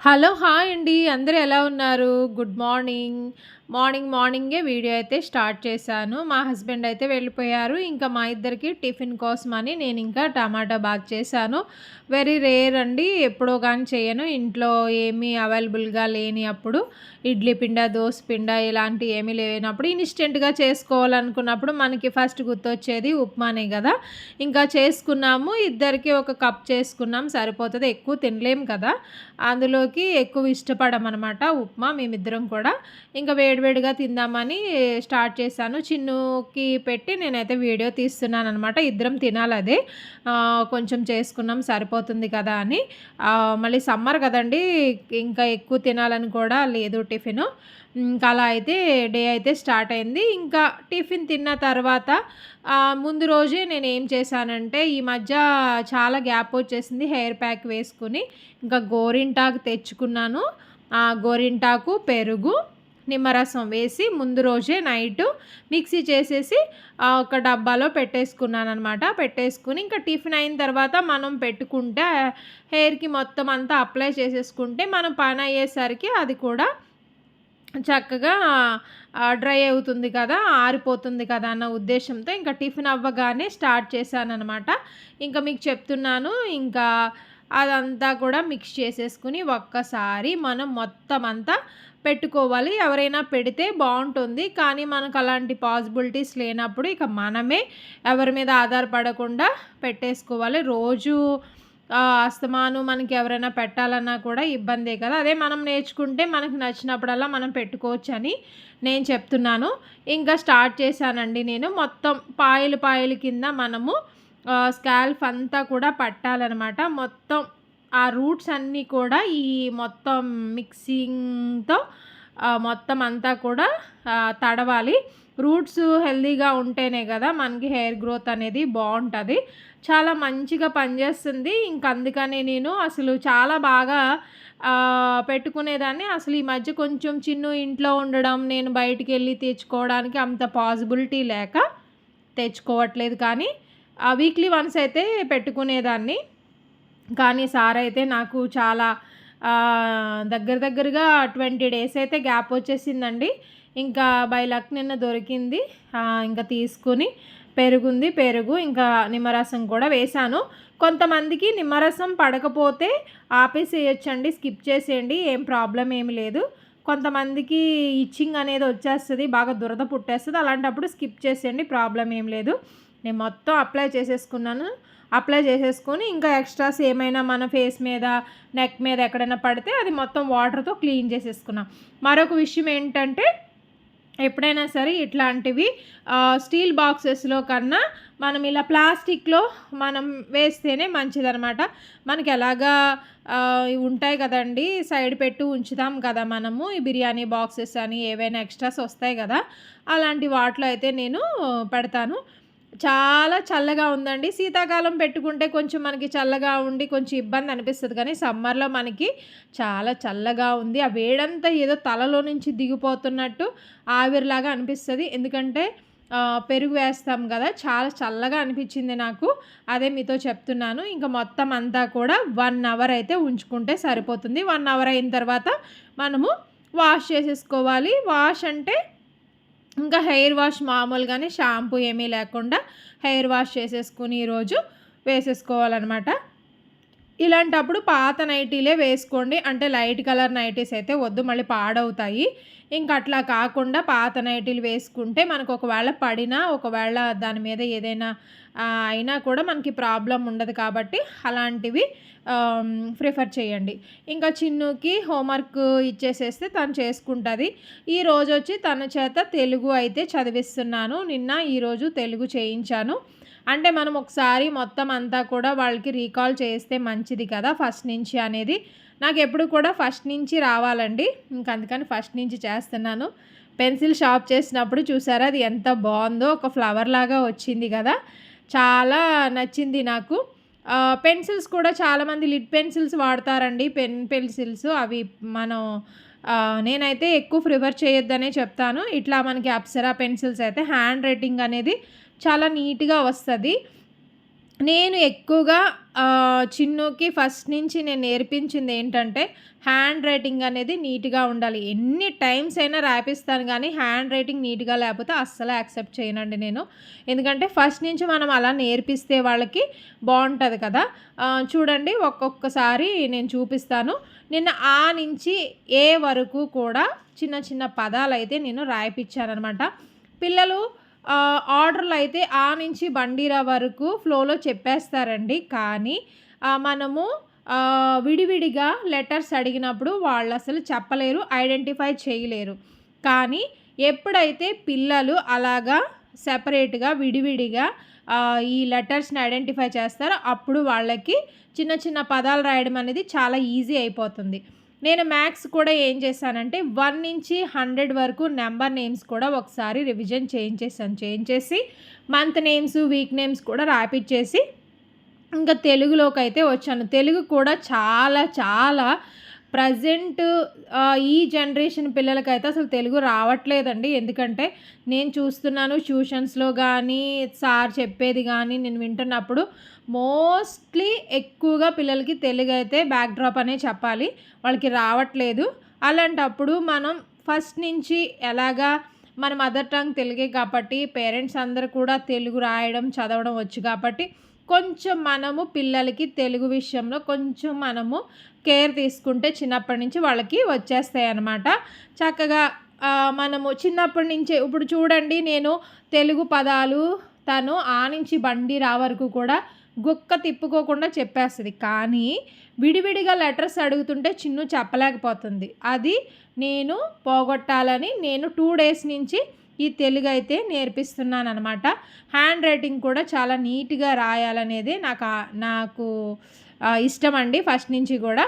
Hello hi అండి. అందరూ ఎలా ఉన్నారు? Good morning. మార్నింగ్ మార్నింగే వీడియో అయితే స్టార్ట్ చేశాను. మా హస్బెండ్ అయితే వెళ్ళిపోయారు. ఇంకా మా ఇద్దరికి టిఫిన్ కోసమని నేను ఇంకా టమాటా బాత్ చేశాను. వెరీ రేర్ అండి. ఎప్పుడో కానీ చేయను. ఇంట్లో ఏమీ అవైలబుల్గా లేని అప్పుడు ఇడ్లీ పిండ దోశ పిండ ఇలాంటివి ఏమీ లేనప్పుడు ఇన్స్టెంట్గా చేసుకోవాలనుకున్నప్పుడు మనకి ఫస్ట్ గుర్తొచ్చేది ఉప్మానే కదా. ఇంకా చేసుకున్నాము. ఇద్దరికి ఒక కప్ చేసుకున్నాం. సరిపోతుంది. ఎక్కువ తినలేం కదా. అందులోకి ఎక్కువ ఇష్టపడమన్నమాట ఉప్మా మేమిద్దరం కూడా. ఇంకా వేడి వేడివేడిగా తిందామని స్టార్ట్ చేశాను. చిన్నుకి పెట్టి నేనైతే వీడియో తీస్తున్నాను అనమాట ఇద్దరం తినాలి అదే కొంచెం చేసుకున్నాం సరిపోతుంది కదా అని. మళ్ళీ సమ్మర్ కదండి ఇంకా ఎక్కువ తినాలని కూడా లేదు టిఫిన్. ఇంకా అలా అయితే డే అయితే స్టార్ట్ అయింది. ఇంకా టిఫిన్ తిన్న తర్వాత ముందు రోజే నేను ఏం చేశానంటే ఈ మధ్య చాలా గ్యాప్ వచ్చేసింది హెయిర్ ప్యాక్ వేసుకుని. ఇంకా గోరింటాకు తెచ్చుకున్నాను. గోరింటాకు పెరుగు నిమ్మరసం వేసి ముందు రోజే నైట్ మిక్సీ చేసేసి ఒక డబ్బాలో పెట్టేసుకున్నాను అనమాట పెట్టేసుకుని ఇంకా టిఫిన్ అయిన తర్వాత మనం పెట్టుకుంటే హెయిర్కి మొత్తం అంతా అప్లై చేసేసుకుంటే మనం పని అయ్యేసరికి అది కూడా చక్కగా డ్రై అవుతుంది కదా ఆరిపోతుంది కదా అన్న ఉద్దేశంతో ఇంకా టిఫిన్ అవ్వగానే స్టార్ట్ చేశాను అనమాట ఇంకా మీకు చెప్తున్నాను ఇంకా అదంతా కూడా మిక్స్ చేసేసుకుని ఒక్కసారి మనం మొత్తం అంతా పెట్టుకోవాలి. ఎవరైనా పెడితే బాగుంటుంది. కానీ మనకు అలాంటి పాసిబిలిటీస్ లేనప్పుడు ఇక మనమే ఎవరి మీద ఆధారపడకుండా పెట్టేసుకోవాలి. రోజు అస్తమాను మనకి ఎవరైనా పెట్టాలన్నా కూడా ఇబ్బందే కదా. అదే మనం నేర్చుకుంటే మనకు నచ్చినప్పుడల్లా మనం పెట్టుకోవచ్చు అని నేను చెప్తున్నాను. ఇంకా స్టార్ట్ చేశానండి నేను. మొత్తం పాయలు పాయలు కింద మనము స్కాల్ఫ్ అంతా కూడా పట్టాలన్నమాట. మొత్తం ఆ రూట్స్ అన్నీ కూడా ఈ మొత్తం మిక్సింగ్తో మొత్తం అంతా కూడా తడవాలి. రూట్స్ హెల్దీగా ఉంటేనే కదా మనకి హెయిర్ గ్రోత్ అనేది బాగుంటుంది. చాలా మంచిగా పనిచేస్తుంది. ఇంక అందుకనే నేను అసలు చాలా బాగా పెట్టుకునేదాన్ని. అసలు ఈ మధ్య కొంచెం చిన్న ఇంట్లో ఉండడం నేను బయటికి వెళ్ళి తెచ్చుకోవడానికి అంత పాసిబిలిటీ లేక తెచ్చుకోవట్లేదు. కానీ వీక్లీ వన్స్ అయితే పెట్టుకునేదాన్ని. కానీ సార్ అయితే నాకు చాలా దగ్గర దగ్గరగా ట్వంటీ డేస్ అయితే గ్యాప్ వచ్చేసిందండి. ఇంకా బై లక్ నిన్న దొరికింది. ఇంకా తీసుకుని పెరుగుంది పెరుగు ఇంకా నిమ్మరసం కూడా వేశాను. కొంతమందికి నిమ్మరసం పడకపోతే ఆపేసేయచ్చండి స్కిప్ చేసేయండి ఏం ప్రాబ్లం ఏమి లేదు. కొంతమందికి ఇచ్చింగ్ అనేది వచ్చేస్తుంది బాగా దురద పుట్టేస్తుంది అలాంటప్పుడు స్కిప్ చేసేయండి ప్రాబ్లం ఏం లేదు. నేను మొత్తం అప్లై చేసేసుకున్నాను. అప్లై చేసేసుకొని ఇంకా ఎక్స్ట్రాస్ ఏమైనా మన ఫేస్ మీద నెక్ మీద ఎక్కడైనా పడితే అది మొత్తం వాటర్తో క్లీన్ చేసేసుకున్నాం. మరొక విషయం ఏంటంటే ఎప్పుడైనా సరే ఇట్లాంటివి స్టీల్ బాక్సెస్లో కన్నా మనం ఇలా ప్లాస్టిక్లో మనం వేస్తేనే మంచిదనమాట మనకి ఎలాగా ఉంటాయి కదండి సైడ్ పెట్టి ఉంచుతాం కదా మనము ఈ బిర్యానీ బాక్సెస్ అని ఏవైనా ఎక్స్ట్రాస్ వస్తాయి కదా అలాంటి వాటిలో అయితే నేను పెడతాను. చాలా చల్లగా ఉందండి. శీతాకాలం పెట్టుకుంటే కొంచెం మనకి చల్లగా ఉండి కొంచెం ఇబ్బంది అనిపిస్తుంది. కానీ సమ్మర్లో మనకి చాలా చల్లగా ఉంది. ఆ వేడంతా ఏదో తలలో నుంచి దిగిపోతున్నట్టు ఆవిరిలాగా అనిపిస్తుంది. ఎందుకంటే పెరుగు వేస్తాం కదా. చాలా చల్లగా అనిపించింది నాకు. అదే మీతో చెప్తున్నాను. ఇంకా మొత్తం అంతా కూడా వన్ అవర్ అయితే ఉంచుకుంటే సరిపోతుంది. వన్ అవర్ అయిన తర్వాత మనము వాష్ చేసేసుకోవాలి. వాష్ అంటే ఇంకా హెయిర్ వాష్ మామూలుగానే షాంపూ ఏమీ లేకుండా హెయిర్ వాష్ చేసేసుకుని ఈరోజు వేసేసుకోవాలన్నమాట. ఇలాంటప్పుడు పాత నైటీలే వేసుకోండి. అంటే లైట్ కలర్ నైటీస్ అయితే వద్దు మళ్ళీ పాడవుతాయి. ఇంకా అట్లా కాకుండా పాత నైటీలు వేసుకుంటే మనకు ఒకవేళ పడినా ఒకవేళ దాని మీద ఏదైనా అయినా కూడా మనకి ప్రాబ్లం ఉండదు కాబట్టి అలాంటివి ప్రిఫర్ చేయండి. ఇంకా చిన్నుకి హోంవర్క్ ఇచ్చేసేస్తే తను చేసుకుంటుంది. ఈ రోజు వచ్చి తన చేత తెలుగు అయితే చదివిస్తున్నాను. నిన్న ఈరోజు తెలుగు చేయించాను. అంటే మనం ఒకసారి మొత్తం అంతా కూడా వాళ్ళకి రీకాల్ చేస్తే మంచిది కదా ఫస్ట్ నుంచి అనేది. నాకు ఎప్పుడు కూడా ఫస్ట్ నుంచి రావాలండి. ఇంక అందుకని ఫస్ట్ నుంచి చేస్తున్నాను. పెన్సిల్ షాప్ చేసినప్పుడు చూసారా అది ఎంత బాగుందో ఒక ఫ్లవర్ లాగా వచ్చింది కదా. చాలా నచ్చింది నాకు. పెన్సిల్స్ కూడా చాలామంది లిడ్ పెన్సిల్స్ వాడతారండి. పెన్ పెన్సిల్స్ అవి మనం నేనైతే ఎక్కువ ప్రిఫర్ చేయొద్దనే చెప్తాను. ఇట్లా మనకి అప్సరా పెన్సిల్స్ అయితే హ్యాండ్ రైటింగ్ అనేది చాలా నీట్గా వస్తుంది. నేను ఎక్కువగా చిన్నుకి ఫస్ట్ నుంచి నేను నేర్పించింది ఏంటంటే, హ్యాండ్ రైటింగ్ అనేది నీట్‌గా ఉండాలి. ఎన్ని టైమ్స్ అయినా రాపిస్తాను కానీ హ్యాండ్ రైటింగ్ నీట్‌గా లేకపోతే అస్సలు యాక్సెప్ట్ చేయనండి నేను. ఎందుకంటే, ఫస్ట్ నుంచి మనం అలా నేర్పిస్తే వాళ్ళకి బాగుంటుంది కదా! చూడండి ఒక్కొక్కసారి నేను చూపిస్తాను. నిన్న ఆ నుంచి ఏ వరకు కూడా చిన్న చిన్న పదాలు అయితే నేను రాయిపిచ్చాననమాట. పిల్లలు ఆర్డర్లు అయితే ఆ నుంచి బండిరా వరకు ఫ్లోలో చెప్పేస్తారండి. కానీ మనము విడివిడిగా లెటర్స్ అడిగినప్పుడు వాళ్ళు అసలు చెప్పలేరు. ఐడెంటిఫై చేయలేరు. కానీ ఎప్పుడైతే పిల్లలు అలాగా సెపరేట్‌గా విడివిడిగా ఈ లెటర్స్‌ని ఐడెంటిఫై చేస్తారో అప్పుడు వాళ్ళకి చిన్న చిన్న పదాలు రాయడం అనేది చాలా ఈజీ అయిపోతుంది. నేను మ్యాథ్స్ కూడా ఏం చేశానంటే వన్ నుంచి 100 వరకు నెంబర్ నేమ్స్ కూడా ఒకసారి రివిజన్ చేయించేసాను. చేయించేసి మంత్ నేమ్స్, వీక్ నేమ్స్ కూడా రాపిచ్చేసి తెలుగులోకి అయితే వచ్చాను. తెలుగు కూడా చాలా చాలా ప్రజెంట్ ఈ జనరేషన్ పిల్లలకైతే అసలు తెలుగు రావట్లేదండి. ఎందుకంటే నేను చూస్తున్నాను ట్యూషన్స్‌లో కానీ సార్ చెప్పేది కానీ నేను వింటున్నప్పుడు మోస్ట్‌లీ ఎక్కువగా పిల్లలకి తెలుగైతే బ్యాక్ డ్రాప్ అనే చెప్పాలి. వాళ్ళకి రావట్లేదు. అలాంటప్పుడు మనం ఫస్ట్ నుంచి ఎలాగా మన మదర్ టంగ్ తెలుగే కాబట్టి పేరెంట్స్ అందరూ కూడా తెలుగు రాయడం, చదవడం వచ్చు కాబట్టి కొంచెం మనము పిల్లలకి తెలుగు విషయంలో కొంచెం మనము కేర్ తీసుకుంటే చిన్నప్పటి నుంచి వాళ్ళకి వచ్చేస్తాయి అన్నమాట చక్కగా మనము చిన్నప్పటి నుంచే ఇప్పుడు చూడండి నేను తెలుగు పదాలు తను ఆ నుంచి బండి రా వరకు కూడా గుక్క తిప్పుకోకుండా చెప్పేస్తుంది కానీ విడివిడిగా లెటర్స్ అడుగుతుంటే చిన్ను చెప్పలేకపోతుంది. అది నేను పోగొట్టాలని నేను టూ డేస్ నుంచి ఈ తెలుగైతే నేర్పిస్తున్నాననమాట. హ్యాండ్ రైటింగ్ కూడా చాలా నీట్‌గా రాయాలనేదే నాకు నాకు ఇష్టం అండి ఫస్ట్ నుంచి కూడా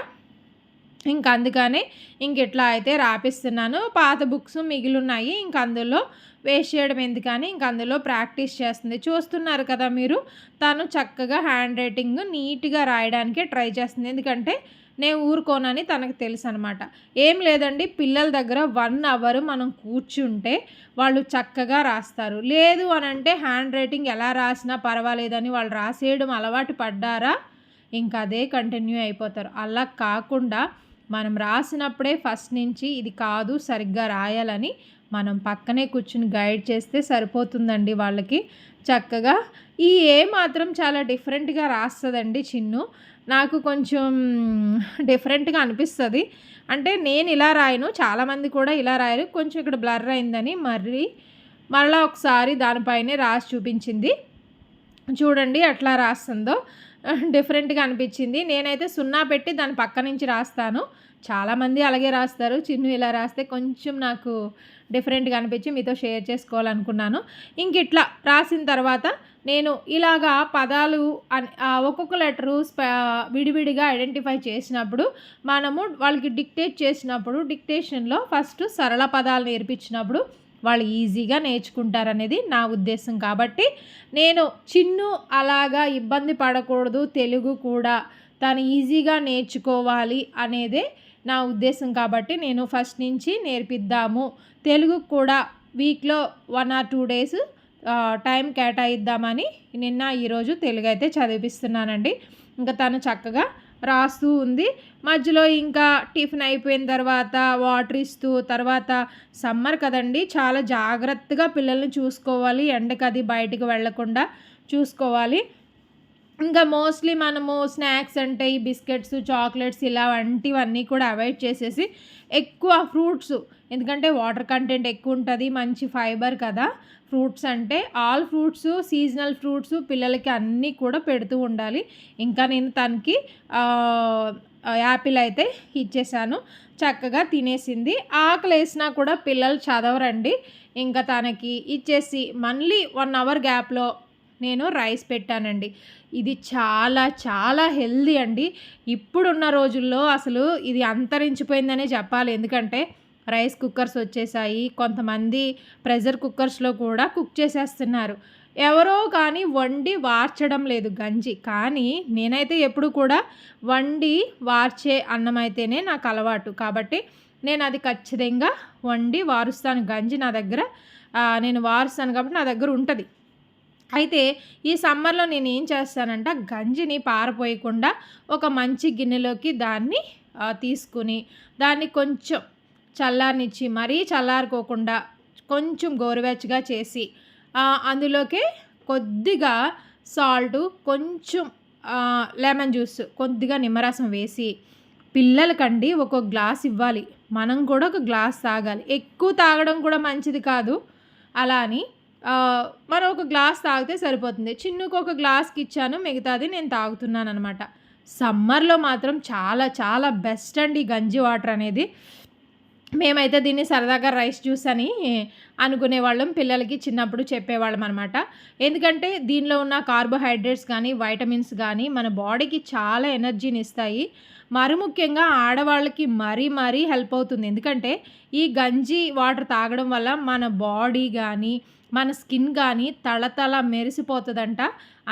ఇంక అందుకనే ఇంకిట్లా అయితే రాపిస్తున్నాను. పాత బుక్స్ మిగిలిన్నాయి ఇంక అందులో వేస్ట్ చేయడం ఎందుకని ఇంక అందులో ప్రాక్టీస్ చేస్తుంది. చూస్తున్నారు కదా మీరు. తను చక్కగా హ్యాండ్ రైటింగ్ నీట్‌గా రాయడానికే ట్రై చేస్తుంది. ఎందుకంటే నేను ఊరుకోనని తనకు తెలుసనమాట. ఏం లేదండి పిల్లల దగ్గర వన్ అవర్ మనం కూర్చుంటే వాళ్ళు చక్కగా రాస్తారు. లేదు అని అంటే హ్యాండ్ రైటింగ్ ఎలా రాసినా పర్వాలేదని వాళ్ళు రాసేయడం అలవాటు పడ్డారా, ఇంకా అదే కంటిన్యూ అయిపోతారు. అలా కాకుండా మనం రాసినప్పుడే ఫస్ట్ నుంచి ఇది కాదు సరిగ్గా రాయాలని మనం పక్కనే కూర్చుని గైడ్ చేస్తే సరిపోతుందండి వాళ్ళకి. చక్కగా ఈ ఏ మాత్రం చాలా డిఫరెంట్‌గా రాస్తుందండి చిన్ను. నాకు కొంచెం డిఫరెంట్‌గా అనిపిస్తుంది అంటే నేను ఇలా రాయను. చాలామంది కూడా ఇలా రాయరు. కొంచెం ఇక్కడ బ్లర్ అయిందని మరీ మరలా ఒకసారి దానిపైనే రాసి చూపించింది. చూడండి ఎట్లా రాస్తుందో. డిఫరెంట్‌గా అనిపించింది నేనైతే సున్నా పెట్టి దాని పక్క నుంచి రాస్తాను. చాలామంది అలాగే రాస్తారు. చిన్ను ఇలా రాస్తే కొంచెం నాకు డిఫరెంట్‌గా అనిపించి మీతో షేర్ చేసుకోవాలనుకున్నాను. ఇంక ఇట్లా రాసిన తర్వాత నేను ఇలాగా పదాలు అన్ ఒక్కొక్క లెటరు స్ప విడివిడిగా ఐడెంటిఫై చేసినప్పుడు మనము వాళ్ళకి డిక్టేట్ చేసినప్పుడు డిక్టేషన్‌లో ఫస్ట్ సరళ పదాలు నేర్పించినప్పుడు వాళ్ళు ఈజీగా నేర్చుకుంటారనేది నా ఉద్దేశం కాబట్టి నేను చిన్ను అలాగా ఇబ్బంది పడకూడదు తెలుగు కూడా తను ఈజీగా నేర్చుకోవాలి అనేదే నా ఉద్దేశం కాబట్టి నేను ఫస్ట్ నుంచి నేర్పిద్దాము. తెలుగు కూడా వీక్‌లో one or two days time కేటాయిద్దామని నిన్న, ఈరోజు తెలుగైతే చదివిపిస్తున్నానండి. ఇంకా తను చక్కగా రాస్తూ ఉంది. మధ్యలో ఇంకా టిఫిన్ అయిపోయిన తర్వాత వాటర్ ఇస్తూ తర్వాత సమ్మర్ కదండీ! చాలా జాగ్రత్తగా పిల్లల్ని చూసుకోవాలి. ఎండకు అది బయటికి వెళ్ళకుండా చూసుకోవాలి. ఇంకా మోస్ట్‌లీ మనము స్నాక్స్ అంటే ఈ బిస్కెట్స్, చాక్లెట్స్ ఇలా వంటివన్నీ కూడా అవాయిడ్ చేసేసి ఎక్కువ ఫ్రూట్స్ ఎందుకంటే వాటర్ కంటెంట్ ఎక్కువ ఉంటుంది మంచి ఫైబర్ కదా! ఫ్రూట్స్ అంటే ఆల్ ఫ్రూట్స్ సీజనల్ ఫ్రూట్స్ పిల్లలకి అన్నీ కూడా పెడుతూ ఉండాలి. ఇంకా నేను తనకి యాపిల్ అయితే ఇచ్చేసాను. చక్కగా తినేసింది. ఆకలేసినా కూడా పిల్లలు చదవరండి. ఇంకా తనకి ఇచ్చేసి మళ్ళీ వన్ అవర్ గ్యాప్‌లో నేను రైస్ పెట్టానండి. ఇది చాలా చాలా హెల్దీ అండి. ఇప్పుడున్న రోజుల్లో అసలు ఇది అంతరించిపోయిందనే చెప్పాలి. ఎందుకంటే రైస్ కుక్కర్స్ వచ్చేసాయి. కొంతమంది ప్రెషర్ కుక్కర్స్‌లో కూడా కుక్ చేసేస్తున్నారు. ఎవరో కానీ వండి వార్చడం లేదు గంజి. కానీ నేనైతే ఎప్పుడు కూడా వండి వార్చే అన్నం అయితేనే నాకు అలవాటు. కాబట్టి నేను అది ఖచ్చితంగా వండి వారుస్తాను. గంజి నా దగ్గర నేను వారుస్తాను కాబట్టి నా దగ్గర ఉంటుంది అయితే ఈ సమ్మర్లో నేను ఏం చేస్తానంటే గంజిని పారపోయకుండా ఒక మంచి గిన్నెలోకి దాన్ని తీసుకుని దాన్ని కొంచెం చల్లారనిచ్చి మరీ చల్లారుకోకుండా కొంచెం గోరువెచ్చగా చేసి అందులోకే కొద్దిగా సాల్ట్ కొంచెం లెమన్ జ్యూస్ కొద్దిగా నిమ్మరసం వేసి పిల్లలకండి ఒక గ్లాస్ ఇవ్వాలి. మనం కూడా ఒక గ్లాస్ తాగాలి. ఎక్కువ తాగడం కూడా మంచిది కాదు. అలా అని మనం ఒక గ్లాస్ తాగితే సరిపోతుంది. చిన్నుకు ఒక గ్లాస్కి ఇచ్చాను మిగతాది నేను తాగుతున్నాను అనమాట సమ్మర్లో మాత్రం చాలా చాలా బెస్ట్ అండి గంజి వాటర్ అనేది. మేమైతే దీన్ని సరదాగా రైస్ జ్యూస్ అని అనుకునేవాళ్ళం పిల్లలకి చిన్నప్పుడు చెప్పేవాళ్ళం అనమాట ఎందుకంటే దీనిలో ఉన్న కార్బోహైడ్రేట్స్ కానీ వైటమిన్స్ కానీ మన బాడీకి చాలా ఎనర్జీని ఇస్తాయి. మరి ముఖ్యంగా ఆడవాళ్ళకి మరీ మరీ హెల్ప్ అవుతుంది. ఎందుకంటే ఈ గంజి వాటర్ తాగడం వల్ల మన బాడీ కానీ మన స్కిన్ కానీ తళతళ మెరిసిపోతుందంట.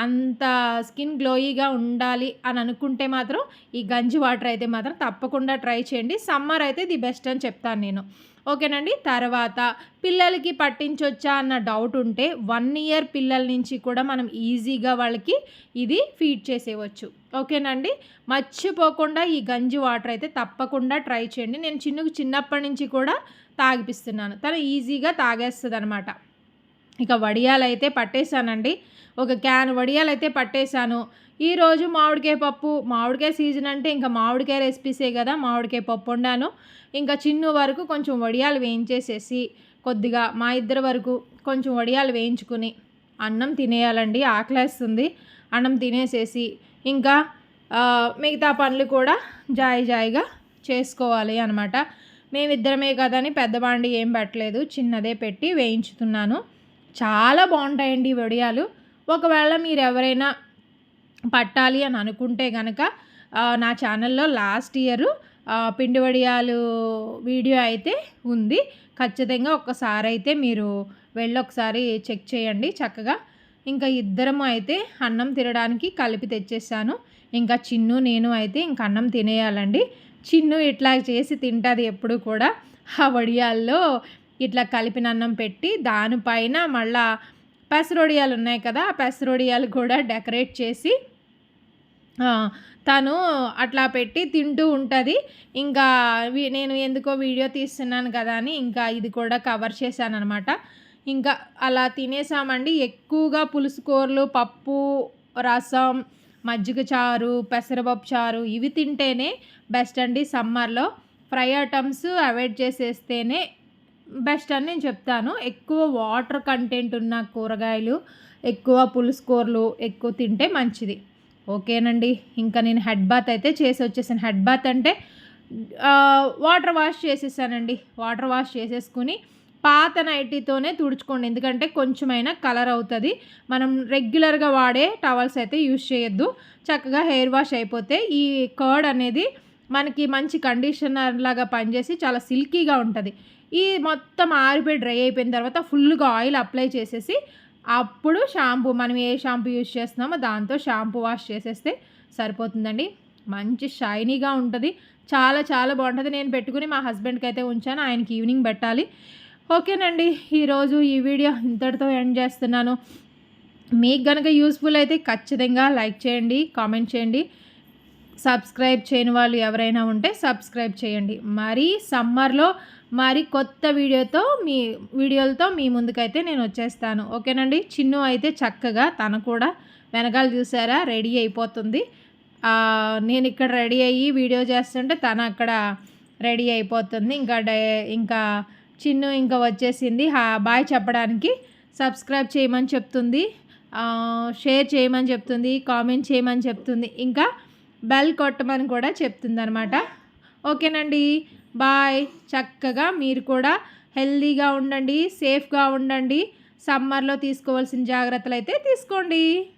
అంత స్కిన్ గ్లోయీగా ఉండాలి అని అనుకుంటే మాత్రం ఈ గంజి వాటర్ అయితే మాత్రం తప్పకుండా ట్రై చేయండి. సమ్మర్ అయితే ది బెస్ట్ అని చెప్తాను నేను. ఓకేనండి? తర్వాత పిల్లలకి పట్టించొచ్చా అన్న డౌట్ ఉంటే వన్ ఇయర్ పిల్లల నుంచి కూడా మనం ఈజీగా వాళ్ళకి ఇది ఫీడ్ చేసేవచ్చు. ఓకేనండి? మర్చిపోకుండా ఈ గంజి వాటర్ అయితే తప్పకుండా ట్రై చేయండి. నేను చిన్నకు చిన్నప్పటి నుంచి కూడా తాగిపిస్తున్నాను. తను ఈజీగా తాగేస్తుంది అనమాట ఇక వడియాలు అయితే పట్టేశానండి. ఒక క్యాన్ వడియాలు అయితే పట్టేశాను ఈరోజు మామిడికాయ పప్పు మామిడికాయ సీజన్ అంటే ఇంకా మామిడికాయ రెసిపీసే కదా మామిడికాయ పప్పు వండాను. ఇంకా చిన్ను వరకు కొంచెం వడియాలు వేయించేసేసి కొద్దిగా మా ఇద్దరి వరకు కొంచెం వడియాలు వేయించుకుని అన్నం తినేయాలండి ఆకలేస్తుంది. అన్నం తినేసేసి ఇంకా మిగతా పనులు కూడా జాయి జాయిగా చేసుకోవాలి అనమాట మేమిద్దరమే కదని పెద్ద బాండి ఏం పెట్టలేదు చిన్నదే పెట్టి వేయించుతున్నాను. చాలా బాగుంటాయండి వడియాలు. ఒకవేళ మీరు ఎవరైనా పట్టాలి అని అనుకుంటే కనుక నా ఛానల్లో లాస్ట్ ఇయర్ పిండి వడియాలు వీడియో అయితే ఉంది. ఖచ్చితంగా ఒక్కసారి అయితే మీరు వెళ్ళి ఒకసారి చెక్ చేయండి చక్కగా. ఇంకా ఇద్దరము అయితే అన్నం తినడానికి కలిపి తెచ్చేసాను. ఇంకా చిన్ను నేను అయితే ఇంక అన్నం తినేయాలండి. చిన్ను ఇట్లా చేసి తింటుంది ఎప్పుడు కూడా. ఆ వడియాల్లో ఇట్లా కలిపిన అన్నం పెట్టి దానిపైన మళ్ళా పెసరొడియాలు ఉన్నాయి కదా ఆ పెసరొడియాలు కూడా డెకరేట్ చేసి తను అట్లా పెట్టి తింటూ ఉంటుంది. ఇంకా నేను ఎందుకో వీడియో తీస్తున్నాను కదా అని ఇంకా ఇది కూడా కవర్ చేశాను అనమాట ఇంకా అలా తినేసామండి. ఎక్కువగా పులుసు కూరలు పప్పు రసం మజ్జిగ చారు పెసరపప్పు చారు ఇవి తింటేనే బెస్ట్ అండి సమ్మర్లో. ఫ్రై ఐటమ్స్ అవాయిడ్ చేసేస్తేనే బెస్ట్ అని నేను చెప్తాను. ఎక్కువ వాటర్ కంటెంట్ ఉన్న కూరగాయలు ఎక్కువ పులుసుకూరలు ఎక్కువ తింటే మంచిది. ఓకేనండి? ఇంకా నేను హెడ్ బాత్ అయితే చేసి వచ్చేసాను. హెడ్ బాత్ అంటే వాటర్ వాష్ చేసేసానండి. వాటర్ వాష్ చేసేసుకుని పాత నైటీతోనే తుడుచుకోండి. ఎందుకంటే కొంచెమైనా కలర్ అవుతుంది. మనం రెగ్యులర్గా వాడే టవల్స్ అయితే యూజ్ చేయొద్దు. చక్కగా హెయిర్ వాష్ అయిపోతే ఈ కర్డ్ అనేది మనకి మంచి కండిషనర్ లాగా పనిచేసి చాలా సిల్కీగా ఉంటుంది. ఈ మొత్తం ఆరిపోయి డ్రై అయిపోయిన తర్వాత ఫుల్గా ఆయిల్ అప్లై చేసేసి అప్పుడు షాంపూ మనం ఏ షాంపూ యూజ్ చేస్తున్నామో దాంతో షాంపూ వాష్ చేసేస్తే సరిపోతుందండి. మంచి షైనీగా ఉంటుంది. చాలా చాలా బాగుంటుంది. నేను పెట్టుకుని మా హస్బెండ్కి అయితే ఉంచాను. ఆయనకి ఈవినింగ్ పెట్టాలి. ఓకేనండి. ఈరోజు ఈ వీడియో ఇంతటితో ఎండ్ చేస్తున్నాను. మీకు కనుక యూస్ఫుల్ అయితే ఖచ్చితంగా లైక్ చేయండి కామెంట్ చేయండి. సబ్స్క్రైబ్ చేయని వాళ్ళు ఎవరైనా ఉంటే సబ్స్క్రైబ్ చేయండి. మరి సమ్మర్లో మరి కొత్త వీడియోతో మీ వీడియోలతో మీ ముందుకైతే నేను వచ్చేస్తాను. ఓకేనండి? చిన్ను అయితే చక్కగా తను కూడా వెనకాల చూసారా? రెడీ అయిపోతుంది. నేను ఇక్కడ రెడీ అయ్యి వీడియో చేస్తుంటే తను అక్కడ రెడీ అయిపోతుంది. ఇంకా ఇంకా చిన్ను ఇంకా వచ్చేసింది. బాయ్ చెప్పడానికి. సబ్స్క్రైబ్ చేయమని చెప్తుంది. షేర్ చేయమని చెప్తుంది. కామెంట్ చేయమని చెప్తుంది. ఇంకా బెల్ కొట్టమని కూడా చెప్తుంది అనమాట ఓకేనండి. బాయ్. చక్కగా మీరు కూడా హెల్దీగా ఉండండి సేఫ్గా ఉండండి. సమ్మర్లో తీసుకోవాల్సిన జాగ్రత్తలు అయితే తీసుకోండి.